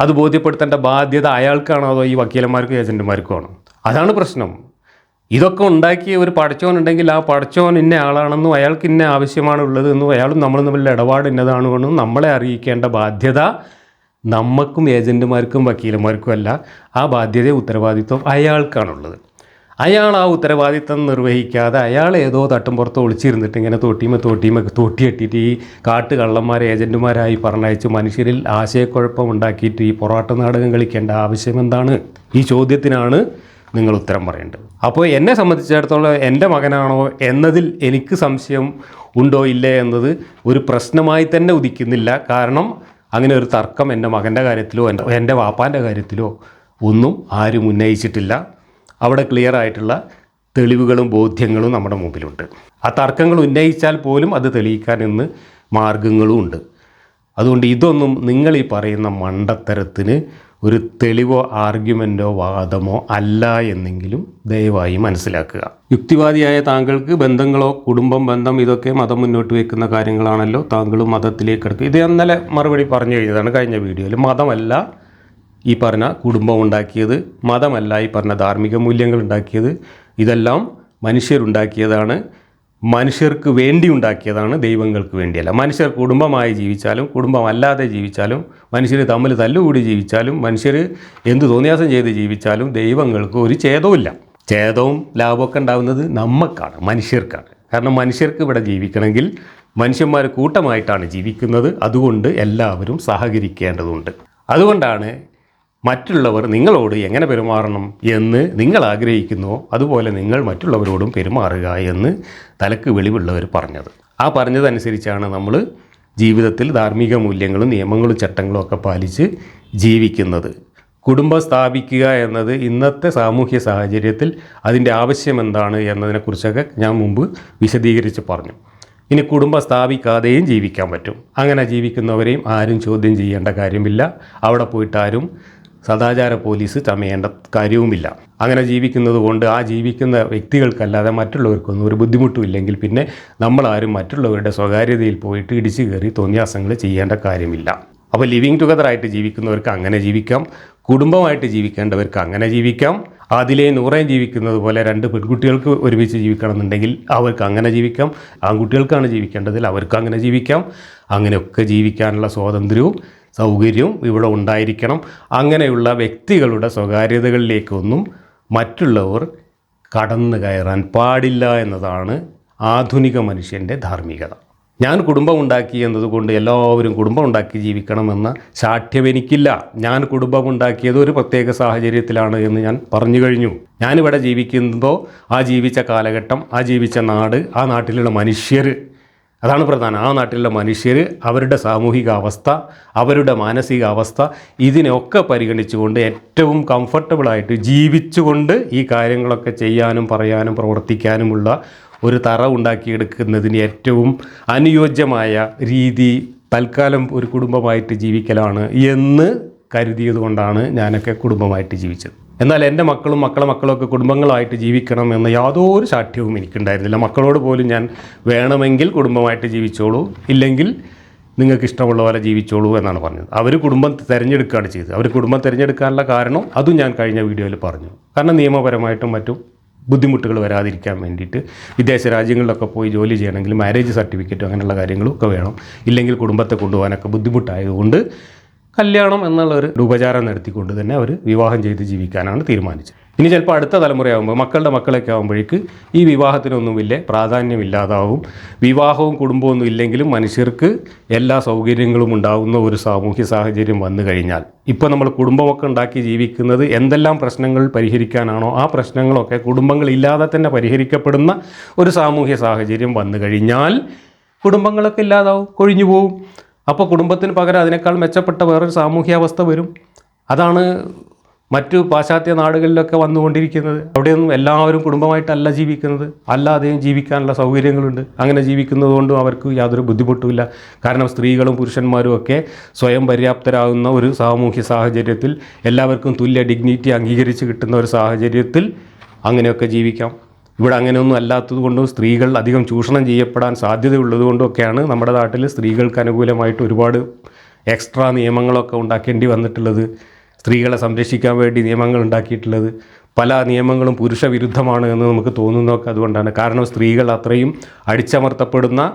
അത് ബോധ്യപ്പെടുത്തേണ്ട ബാധ്യത അയാൾക്കാണോ അതോ ഈ വക്കീലന്മാർക്കും ഏജന്റുമാർക്കും ആണോ? അതാണ് പ്രശ്നം. ഇതൊക്കെ ഉണ്ടാക്കിയ ഒരു പടച്ചോൻ ഉണ്ടെങ്കിൽ ആ പടച്ചോൻ ഇന്ന ആളാണെന്നും അയാൾക്ക് ഇന്ന ആവശ്യമാണ് ഉള്ളതെന്നും അയാളും നമ്മളും തമ്മിലുള്ള ഇടപാട് ഇന്നതാണെന്നും നമ്മളെ അറിയിക്കേണ്ട ബാധ്യത നമുക്കും ഏജന്റുമാർക്കും വക്കീലന്മാർക്കും അല്ല. ആ ബാധ്യതയും ഉത്തരവാദിത്വം അയാൾക്കാണുള്ളത്. അയാൾ ആ ഉത്തരവാദിത്തം നിർവഹിക്കാതെ അയാൾ ഏതോ തട്ടും പുറത്ത് ഒളിച്ചിരുന്നിട്ട് ഇങ്ങനെ തോട്ടിമ തോട്ടിമ തോട്ടിയെട്ടിയിട്ട് ഈ കാട്ട് കള്ളന്മാർ ഏജന്റുമാരായി പറഞ്ഞയച്ച് മനുഷ്യരിൽ ആശയക്കുഴപ്പം ഉണ്ടാക്കിയിട്ട് ഈ പൊറാട്ട നാടകം കളിക്കേണ്ട ആവശ്യം എന്താണ്? ഈ ചോദ്യത്തിനാണ് നിങ്ങൾ ഉത്തരം പറയേണ്ടത്. അപ്പോൾ എന്നെ സംബന്ധിച്ചിടത്തോളം എന്റെ മകനാണോ എന്നതിൽ എനിക്ക് സംശയം ഉണ്ടോ ഇല്ലേ എന്നത് ഒരു പ്രശ്നമായി തന്നെ ഉദിക്കുന്നില്ല. കാരണം അങ്ങനെ ഒരു തർക്കം എന്റെ മകന്റെ കാര്യത്തിലോ എന്റെ എന്റെ വാപ്പാന്റെ കാര്യത്തിലോ ഒന്നും ആരും ഉന്നയിച്ചിട്ടില്ല. അവിടെ ക്ലിയർ ആയിട്ടുള്ള തെളിവുകളും ബോധ്യങ്ങളും നമ്മുടെ മുമ്പിലുണ്ട്. ആ തർക്കങ്ങൾ ഉന്നയിച്ചാൽ പോലും അത് തെളിയിക്കാൻ ഇന്ന് മാർഗങ്ങളും ഉണ്ട്. അതുകൊണ്ട് ഇതൊന്നും നിങ്ങൾ ഈ പറയുന്ന മണ്ടത്തരത്തിന് ഒരു തെളിവോ ആർഗ്യുമെന്റോ വാദമോ അല്ല എന്നെങ്കിലും ദയവായി മനസ്സിലാക്കുക. യുക്തിവാദിയായ താങ്കൾക്ക് ബന്ധങ്ങളോ കുടുംബം ബന്ധം ഇതൊക്കെ മതം മുന്നോട്ട് വെക്കുന്ന കാര്യങ്ങളാണല്ലോ താങ്കളും മതത്തിലേക്ക് ഇത് ഇന്നലെ മറുപടി പറഞ്ഞു കഴിഞ്ഞതാണ് കഴിഞ്ഞ വീഡിയോയിൽ. മതമല്ല ഈ പറഞ്ഞ കുടുംബം ഉണ്ടാക്കിയത് മതമല്ല ഈ പറഞ്ഞ ധാർമ്മിക മൂല്യങ്ങൾ ഉണ്ടാക്കിയത്. ഇതെല്ലാം മനുഷ്യരുണ്ടാക്കിയതാണ്. മനുഷ്യർക്ക് വേണ്ടി ഉണ്ടാക്കിയതാണ് ദൈവങ്ങൾക്ക് വേണ്ടിയല്ല. മനുഷ്യർ കുടുംബമായി ജീവിച്ചാലും കുടുംബമല്ലാതെ ജീവിച്ചാലും മനുഷ്യർ തമ്മിൽ തല്ലുകൂടി ജീവിച്ചാലും മനുഷ്യർ എന്ത് തോന്നിയാസം ചെയ്ത് ജീവിച്ചാലും ദൈവങ്ങൾക്ക് ഒരു ഛേദവുമില്ല. ഛേദവും ലാഭമൊക്കെ ഉണ്ടാകുന്നത് നമുക്കാണ് മനുഷ്യർക്കാണ്. കാരണം മനുഷ്യർക്ക് ഇവിടെ ജീവിക്കണമെങ്കിൽ മനുഷ്യന്മാർ കൂട്ടമായിട്ടാണ് ജീവിക്കുന്നത്. അതുകൊണ്ട് എല്ലാവരും സഹകരിക്കേണ്ടതുണ്ട്. അതുകൊണ്ടാണ് മറ്റുള്ളവർ നിങ്ങളോട് എങ്ങനെ പെരുമാറണം എന്ന് നിങ്ങൾ ആഗ്രഹിക്കുന്നുവോ അതുപോലെ നിങ്ങൾ മറ്റുള്ളവരോടും പെരുമാറുക എന്ന് തലക്ക് വെളിവുള്ളവർ പറഞ്ഞത്. ആ പറഞ്ഞതനുസരിച്ചാണ് നമ്മൾ ജീവിതത്തിൽ ധാർമ്മിക മൂല്യങ്ങളും നിയമങ്ങളും ചട്ടങ്ങളും ഒക്കെ പാലിച്ച് ജീവിക്കുന്നത്. കുടുംബം സ്ഥാപിക്കുക എന്നത് ഇന്നത്തെ സാമൂഹ്യ സാഹചര്യത്തിൽ അതിന്റെ ആവശ്യം എന്താണ് എന്നതിനെക്കുറിച്ചൊക്കെ ഞാൻ മുമ്പ് വിശദീകരിച്ച് പറഞ്ഞു. ഇനി കുടുംബം സ്ഥാപിക്കാതെയും ജീവിക്കാൻ പറ്റും. അങ്ങനെ ജീവിക്കുന്നവരെയും ആരും ചോദ്യം ചെയ്യേണ്ട കാര്യമില്ല. അവിടെ പോയിട്ട് ആരും സദാചാര പോലീസ് ചമയേണ്ട കാര്യവുമില്ല. അങ്ങനെ ജീവിക്കുന്നത് കൊണ്ട് ആ ജീവിക്കുന്ന വ്യക്തികൾക്കല്ലാതെ മറ്റുള്ളവർക്കൊന്നും ഒരു ബുദ്ധിമുട്ടും ഇല്ലെങ്കിൽ പിന്നെ നമ്മളാരും മറ്റുള്ളവരുടെ സ്വകാര്യതയിൽ പോയിട്ട് ഇടിച്ചു കയറി തോന്നിയാസങ്ങൾ ചെയ്യേണ്ട കാര്യമില്ല. അപ്പോൾ ലിവിങ് ടുഗദർ ആയിട്ട് ജീവിക്കുന്നവർക്ക് അങ്ങനെ ജീവിക്കാം. കുടുംബമായിട്ട് ജീവിക്കേണ്ടവർക്ക് അങ്ങനെ ജീവിക്കാം. അതിലെ നൂറേം ജീവിക്കുന്നത് പോലെ രണ്ട് പെൺകുട്ടികൾക്ക് ഒരുമിച്ച് ജീവിക്കണമെന്നുണ്ടെങ്കിൽ അവർക്ക് അങ്ങനെ ജീവിക്കാം. ആൺകുട്ടികൾക്കാണ് ജീവിക്കേണ്ടതിൽ അവർക്ക് അങ്ങനെ ജീവിക്കാം. അങ്ങനെയൊക്കെ ജീവിക്കാനുള്ള സ്വാതന്ത്ര്യവും സൗകര്യവും ഇവിടെ ഉണ്ടായിരിക്കണം. അങ്ങനെയുള്ള വ്യക്തികളുടെ സ്വകാര്യതകളിലേക്കൊന്നും മറ്റുള്ളവർ കടന്നു കയറാൻ പാടില്ല എന്നതാണ് ആധുനിക മനുഷ്യന്റെ ധാർമ്മികത. ഞാൻ കുടുംബം ഉണ്ടാക്കി എന്നതുകൊണ്ട് എല്ലാവരും കുടുംബം ഉണ്ടാക്കി ജീവിക്കണമെന്ന ശാഠ്യം എനിക്കില്ല. ഞാൻ കുടുംബം ഉണ്ടാക്കിയത് ഒരു പ്രത്യേക സാഹചര്യത്തിലാണ് എന്ന് ഞാൻ പറഞ്ഞു കഴിഞ്ഞു. ഞാനിവിടെ ജീവിക്കുമ്പോൾ ആ ജീവിച്ച കാലഘട്ടം ആ ജീവിച്ച നാട് ആ നാട്ടിലുള്ള മനുഷ്യർ അതാണ് പ്രധാനം. ആ നാട്ടിലുള്ള മനുഷ്യർ അവരുടെ സാമൂഹിക അവസ്ഥ അവരുടെ മാനസിക അവസ്ഥ ഇതിനെയൊക്കെ പരിഗണിച്ചുകൊണ്ട് ഏറ്റവും കംഫർട്ടബിളായിട്ട് ജീവിച്ചുകൊണ്ട് ഈ കാര്യങ്ങളൊക്കെ ചെയ്യാനും പറയാനും പ്രവർത്തിക്കാനുമുള്ള ഒരു തറ ഉണ്ടാക്കിയെടുക്കുന്നതിന് ഏറ്റവും അനുയോജ്യമായ രീതി തൽക്കാലം ഒരു കുടുംബമായിട്ട് ജീവിക്കലാണ് എന്ന് കരുതിയതുകൊണ്ടാണ് ഞാനൊക്കെ കുടുംബമായിട്ട് ജീവിച്ചത്. എന്നാൽ എന്റെ മക്കളും മക്കളെ മക്കളൊക്കെ കുടുംബങ്ങളായിട്ട് ജീവിക്കണം എന്ന യാതൊരു ശാഠ്യവും എനിക്കുണ്ടായിരുന്നില്ല. മക്കളോട് പോലും ഞാൻ വേണമെങ്കിൽ കുടുംബമായിട്ട് ജീവിച്ചോളൂ. ഇല്ലെങ്കിൽ നിങ്ങൾക്ക് ഇഷ്ടമുള്ള പോലെ ജീവിച്ചോളൂ എന്നാണ് പറഞ്ഞത്. അവർ കുടുംബം തിരഞ്ഞെടുക്കുകയാണ് ചെയ്തത്. അവർ കുടുംബം തിരഞ്ഞെടുക്കാനുള്ള കാരണം അതും ഞാൻ കഴിഞ്ഞ വീഡിയോയിൽ പറഞ്ഞു. കാരണം നിയമപരമായിട്ടും മറ്റും ബുദ്ധിമുട്ടുകൾ വരാതിരിക്കാൻ വേണ്ടിയിട്ട് വിദേശ രാജ്യങ്ങളിലൊക്കെ പോയി ജോലി ചെയ്യണമെങ്കിൽ മാരേജ് സർട്ടിഫിക്കറ്റും അങ്ങനെയുള്ള കാര്യങ്ങളും ഒക്കെ വേണം. ഇല്ലെങ്കിൽ കുടുംബത്തെ കൊണ്ടുപോകാനൊക്കെ ബുദ്ധിമുട്ടായതുകൊണ്ട് കല്യാണം എന്നുള്ള ഒരു ഉപചാരം നടത്തിക്കൊണ്ട് തന്നെ അവർ വിവാഹം ചെയ്ത് ജീവിക്കാനാണ് തീരുമാനിച്ചത്. ഇനി ചിലപ്പോൾ അടുത്ത തലമുറയാകുമ്പോൾ മക്കളുടെ മക്കളൊക്കെ ആകുമ്പോഴേക്ക് ഈ വിവാഹത്തിനൊന്നും വലിയ പ്രാധാന്യമില്ലാതാവും. വിവാഹവും കുടുംബമൊന്നും ഇല്ലെങ്കിലും മനുഷ്യർക്ക് എല്ലാ സൗകര്യങ്ങളും ഉണ്ടാകുന്ന ഒരു സാമൂഹ്യ സാഹചര്യം വന്നു കഴിഞ്ഞാൽ ഇപ്പോൾ നമ്മൾ കുടുംബമൊക്കെ ഉണ്ടാക്കി ജീവിക്കുന്നത് എന്തെല്ലാം പ്രശ്നങ്ങൾ പരിഹരിക്കാനാണോ ആ പ്രശ്നങ്ങളൊക്കെ കുടുംബങ്ങളില്ലാതെ തന്നെ പരിഹരിക്കപ്പെടുന്ന ഒരു സാമൂഹ്യ സാഹചര്യം വന്നു കഴിഞ്ഞാൽ കുടുംബങ്ങളൊക്കെ ഇല്ലാതാവും കൊഴിഞ്ഞു പോവും. അപ്പോൾ കുടുംബത്തിന് പകരം അതിനേക്കാൾ മെച്ചപ്പെട്ട വേറൊരു സാമൂഹ്യാവസ്ഥ വരും. അതാണ് മറ്റു പാശ്ചാത്യ നാടുകളിലൊക്കെ വന്നുകൊണ്ടിരിക്കുന്നത്. അവിടെയൊന്നും എല്ലാവരും കുടുംബമായിട്ടല്ല ജീവിക്കുന്നത്. അല്ലാതെയും ജീവിക്കാനുള്ള സൗകര്യങ്ങളുണ്ട്. അങ്ങനെ ജീവിക്കുന്നതുകൊണ്ടും അവർക്ക് യാതൊരു ബുദ്ധിമുട്ടുമില്ല. കാരണം സ്ത്രീകളും പുരുഷന്മാരും ഒക്കെ സ്വയം പര്യാപ്തരാകുന്ന ഒരു സാമൂഹ്യ സാഹചര്യത്തിൽ എല്ലാവർക്കും തുല്യ ഡിഗ്നിറ്റി അംഗീകരിച്ച് കിട്ടുന്ന ഒരു സാഹചര്യത്തിൽ അങ്ങനെയൊക്കെ ജീവിക്കാം. ഇവിടെ അങ്ങനെയൊന്നും അല്ലാത്തത് കൊണ്ടും സ്ത്രീകൾ അധികം ചൂഷണം ചെയ്യപ്പെടാൻ സാധ്യതയുള്ളത് കൊണ്ടൊക്കെയാണ് നമ്മുടെ നാട്ടിൽ സ്ത്രീകൾക്ക് അനുകൂലമായിട്ട് ഒരുപാട് എക്സ്ട്രാ നിയമങ്ങളൊക്കെ ഉണ്ടാക്കേണ്ടി വന്നിട്ടുള്ളത്. സ്ത്രീകളെ സംരക്ഷിക്കാൻ വേണ്ടി നിയമങ്ങൾ ഉണ്ടാക്കിയിട്ടുള്ളത്. പല നിയമങ്ങളും പുരുഷ വിരുദ്ധമാണ് എന്ന് നമുക്ക് തോന്നുന്നതൊക്കെ അതുകൊണ്ടാണ്. കാരണം സ്ത്രീകൾ അത്രയും അടിച്ചമർത്തപ്പെടുന്ന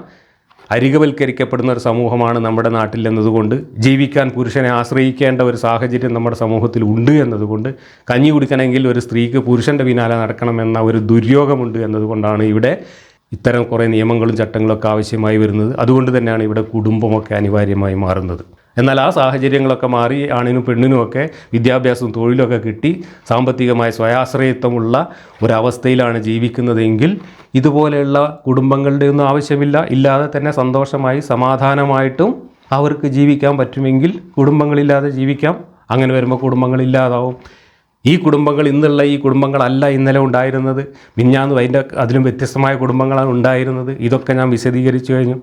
അരികവൽക്കരിക്കപ്പെടുന്ന ഒരു സമൂഹമാണ് നമ്മുടെ നാട്ടിൽ എന്നതുകൊണ്ട് ജീവിക്കാൻ പുരുഷനെ ആശ്രയിക്കേണ്ട ഒരു സാഹചര്യം നമ്മുടെ സമൂഹത്തിൽ ഉണ്ട് എന്നതുകൊണ്ട് കഞ്ഞി കുടിക്കണമെങ്കിൽ ഒരു സ്ത്രീക്ക് പുരുഷന്റെ പിന്നാലെ നടക്കണമെന്ന ഒരു ദുര്യോഗമുണ്ട് എന്നതുകൊണ്ടാണ് ഇവിടെ ഇത്തരം കുറേ നിയമങ്ങളും ചട്ടങ്ങളൊക്കെ ആവശ്യമായി വരുന്നത്. അതുകൊണ്ട് തന്നെയാണ് ഇവിടെ കുടുംബമൊക്കെ അനിവാര്യമായി മാറുന്നത്. എന്നാൽ ആ സാഹചര്യങ്ങളൊക്കെ മാറി ആണിനും പെണ്ണിനുമൊക്കെ വിദ്യാഭ്യാസവും തൊഴിലൊക്കെ കിട്ടി സാമ്പത്തികമായ സ്വയാശ്രയത്വമുള്ള ഒരവസ്ഥയിലാണ് ജീവിക്കുന്നതെങ്കിൽ ഇതുപോലെയുള്ള കുടുംബങ്ങളുടെ ഒന്നും ആവശ്യമില്ല. ഇല്ലാതെ തന്നെ സന്തോഷമായി സമാധാനമായിട്ടും അവർക്ക് ജീവിക്കാൻ പറ്റുമെങ്കിൽ കുടുംബങ്ങളില്ലാതെ ജീവിക്കാം. അങ്ങനെ വരുമ്പോൾ കുടുംബങ്ങളില്ലാതാവും. ഈ കുടുംബങ്ങൾ ഇന്നുള്ള ഈ കുടുംബങ്ങളല്ല ഇന്നലെ ഉണ്ടായിരുന്നത്. മിഞ്ഞാന്ന് അതിന്റെ അതിലും വ്യത്യസ്തമായ കുടുംബങ്ങളാണ് ഉണ്ടായിരുന്നത്. ഇതൊക്കെ ഞാൻ വിശദീകരിച്ചു കഴിഞ്ഞു.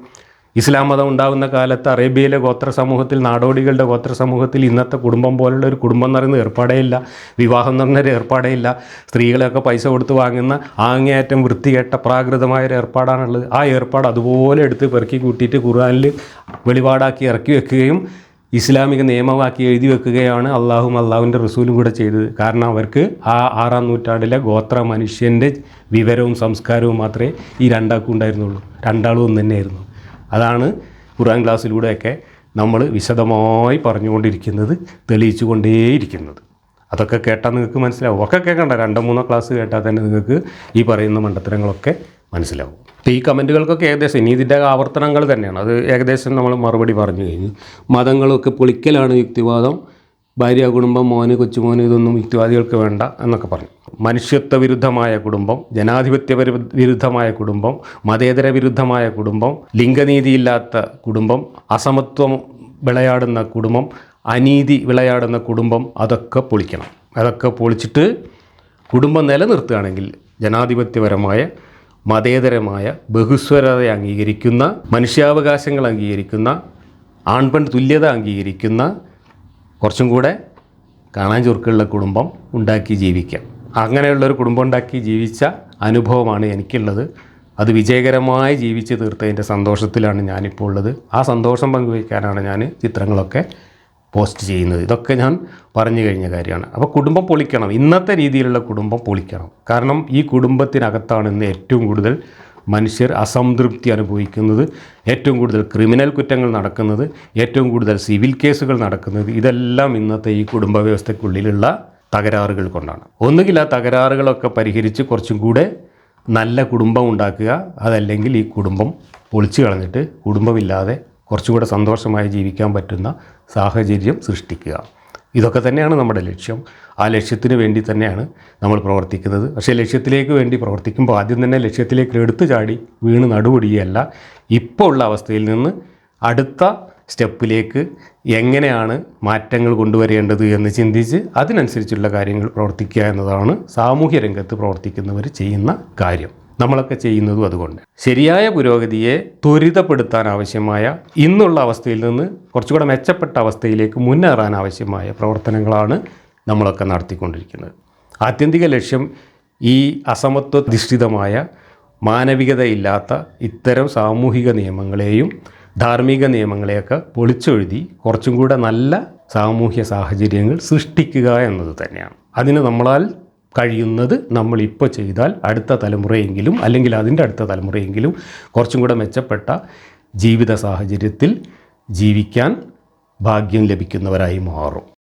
ഇസ്ലാം മതം ഉണ്ടാകുന്ന കാലത്ത് അറേബ്യയിലെ ഗോത്ര സമൂഹത്തിൽ നാടോടികളുടെ ഗോത്ര സമൂഹത്തിൽ ഇന്നത്തെ കുടുംബം പോലുള്ള ഒരു കുടുംബം എന്ന് പറയുന്നത് ഏർപ്പാടേ ഇല്ല വിവാഹം എന്ന് പറഞ്ഞൊരു ഏർപ്പാടേ ഇല്ല സ്ത്രീകളെയൊക്കെ പൈസ കൊടുത്ത് വാങ്ങുന്ന ആങ്ങേയറ്റം വൃത്തികെട്ട പ്രാകൃതമായ ഒരു ഏർപ്പാടാണുള്ളത്. ആ ഏർപ്പാട് അതുപോലെ എടുത്ത് പെറുക്കി കൂട്ടിയിട്ട് ഖുർആാനിൽ വെളിപാടാക്കി ഇറക്കി വെക്കുകയും ഇസ്ലാമിക നിയമമാക്കി എഴുതി വെക്കുകയാണ് അള്ളാഹും അള്ളാഹുവിന്റെ റസൂലും കൂടെ ചെയ്തത്. കാരണം അവർക്ക് ആ ആറാം നൂറ്റാണ്ടിലെ ഗോത്ര മനുഷ്യന്റെ വിവരവും സംസ്കാരവും മാത്രമേ ഈ രണ്ടാൾക്കും ഉണ്ടായിരുന്നുള്ളൂ. രണ്ടാളും ഒന്ന് തന്നെയായിരുന്നു അതാണ് ഖുർആൻ ക്ലാസ്സിലൂടെയൊക്കെ നമ്മൾ വിശദമായി പറഞ്ഞുകൊണ്ടിരിക്കുന്നത് തെളിയിച്ചു കൊണ്ടേയിരിക്കുന്നത് അതൊക്കെ കേട്ടാൽ നിങ്ങൾക്ക് മനസ്സിലാവും. ഒക്കെ കേൾക്കണ്ട രണ്ടോ മൂന്നോ ക്ലാസ് കേട്ടാൽ തന്നെ നിങ്ങൾക്ക് ഈ പറയുന്ന മണ്ടത്തരങ്ങളൊക്കെ മനസ്സിലാവും. അപ്പോൾ ഈ കമന്റുകൾക്കൊക്കെ ഏകദേശം ഇനി ഇതിന്റെ ആവർത്തനങ്ങൾ തന്നെയാണ്. അത് ഏകദേശം നമ്മൾ മറുപടി പറഞ്ഞു കഴിഞ്ഞു. മതങ്ങളൊക്കെ പൊളിക്കലാണ് യുക്തിവാദം. ഭാര്യ കുടുംബം മോന് കൊച്ചുമോന് ഇതൊന്നും യുക്തിവാദികൾക്ക് വേണ്ട എന്നൊക്കെ പറഞ്ഞു. മനുഷ്യത്വ വിരുദ്ധമായ കുടുംബം ജനാധിപത്യ വിരുദ്ധമായ കുടുംബം മതേതര വിരുദ്ധമായ കുടുംബം ലിംഗനീതിയില്ലാത്ത കുടുംബം അസമത്വം വിളയാടുന്ന കുടുംബം അനീതി വിളയാടുന്ന കുടുംബം അതൊക്കെ പൊളിക്കണം. അതൊക്കെ പൊളിച്ചിട്ട് കുടുംബം നിലനിർത്തുകയാണെങ്കിൽ ജനാധിപത്യപരമായ മതേതരമായ ബഹുസ്വരത അംഗീകരിക്കുന്ന മനുഷ്യാവകാശങ്ങൾ അംഗീകരിക്കുന്ന ആൺപെൺ തുല്യത അംഗീകരിക്കുന്ന കുറച്ചും കൂടെ കാണാൻ ചുരുക്കുള്ള കുടുംബം ഉണ്ടാക്കി ജീവിക്കാം. അങ്ങനെയുള്ളൊരു കുടുംബം ഉണ്ടാക്കി ജീവിച്ച അനുഭവമാണ് എനിക്കുള്ളത്. അത് വിജയകരമായി ജീവിച്ച് തീർത്തതിന്റെ സന്തോഷത്തിലാണ് ഞാനിപ്പോൾ ഉള്ളത്. ആ സന്തോഷം പങ്കുവയ്ക്കാനാണ് ഞാൻ ചിത്രങ്ങളൊക്കെ പോസ്റ്റ് ചെയ്യുന്നത്. ഇതൊക്കെ ഞാൻ പറഞ്ഞു കഴിഞ്ഞ കാര്യമാണ്. അപ്പോൾ കുടുംബം പൊളിക്കണം. ഇന്നത്തെ രീതിയിലുള്ള കുടുംബം പൊളിക്കണം. കാരണം ഈ കുടുംബത്തിനകത്താണ് ഇന്ന് ഏറ്റവും കൂടുതൽ മനുഷ്യർ അസംതൃപ്തി അനുഭവിക്കുന്നത് ഏറ്റവും കൂടുതൽ ക്രിമിനൽ കുറ്റങ്ങൾ നടക്കുന്നത് ഏറ്റവും കൂടുതൽ സിവിൽ കേസുകൾ നടക്കുന്നത്. ഇതെല്ലാം ഇന്നത്തെ ഈ കുടുംബ വ്യവസ്ഥയ്ക്കുള്ളിലുള്ള തകരാറുകൾ കൊണ്ടാണ്. ഒന്നുകിൽ ആ തകരാറുകളൊക്കെ പരിഹരിച്ച് കുറച്ചും കൂടെ നല്ല കുടുംബം ഉണ്ടാക്കുക അതല്ലെങ്കിൽ ഈ കുടുംബം പൊളിച്ചു കളഞ്ഞിട്ട് കുടുംബമില്ലാതെ കുറച്ചുകൂടെ സന്തോഷമായി ജീവിക്കാൻ പറ്റുന്ന സാഹചര്യം സൃഷ്ടിക്കുക. ഇതൊക്കെ തന്നെയാണ് നമ്മുടെ ലക്ഷ്യം. ആ ലക്ഷ്യത്തിന് വേണ്ടി തന്നെയാണ് നമ്മൾ പ്രവർത്തിക്കുന്നത്. പക്ഷേ ലക്ഷ്യത്തിലേക്ക് വേണ്ടി പ്രവർത്തിക്കുമ്പോൾ ആദ്യം തന്നെ ലക്ഷ്യത്തിലേക്ക് എടുത്തു ചാടി വീണ് നടുപൊടിയല്ല ഇപ്പോൾ ഉള്ള അവസ്ഥയിൽ നിന്ന് അടുത്ത സ്റ്റെപ്പിലേക്ക് എങ്ങനെയാണ് മാറ്റങ്ങൾ കൊണ്ടുവരേണ്ടത് എന്ന് ചിന്തിച്ച് അതിനനുസരിച്ചുള്ള കാര്യങ്ങൾ പ്രവർത്തിക്കുക എന്നതാണ് സാമൂഹ്യ രംഗത്ത് പ്രവർത്തിക്കുന്നവർ ചെയ്യുന്ന കാര്യം. നമ്മളൊക്കെ ചെയ്യുന്നതും അതുകൊണ്ട്. ശരിയായ പുരോഗതിയെ ത്വരിതപ്പെടുത്താൻ ആവശ്യമായ ഇന്നുള്ള അവസ്ഥയിൽ നിന്ന് കുറച്ചുകൂടെ മെച്ചപ്പെട്ട അവസ്ഥയിലേക്ക് മുന്നേറാൻ ആവശ്യമായ പ്രവർത്തനങ്ങളാണ് നമ്മളൊക്കെ നടത്തിക്കൊണ്ടിരിക്കുന്നത്. ആത്യന്തിക ലക്ഷ്യം ഈ അസമത്വധിഷ്ഠിതമായ മാനവികതയില്ലാത്ത ഇത്തരം സാമൂഹിക നിയമങ്ങളെയും ധാർമ്മിക നിയമങ്ങളെയൊക്കെ പൊളിച്ചെഴുതി കുറച്ചും കൂടെ നല്ല സാമൂഹ്യ സാഹചര്യങ്ങൾ സൃഷ്ടിക്കുക എന്നത് തന്നെയാണ്. അതിന് നമ്മളാൽ കഴിയുന്നത് നമ്മൾ ഇപ്പോൾ ചെയ്താൽ അടുത്ത തലമുറയെങ്കിലും അല്ലെങ്കിൽ അതിന്റെ അടുത്ത തലമുറയെങ്കിലും കുറച്ചും കൂടെ മെച്ചപ്പെട്ട ജീവിത സാഹചര്യത്തിൽ ജീവിക്കാൻ ഭാഗ്യം ലഭിക്കുന്നവരായി മാറും.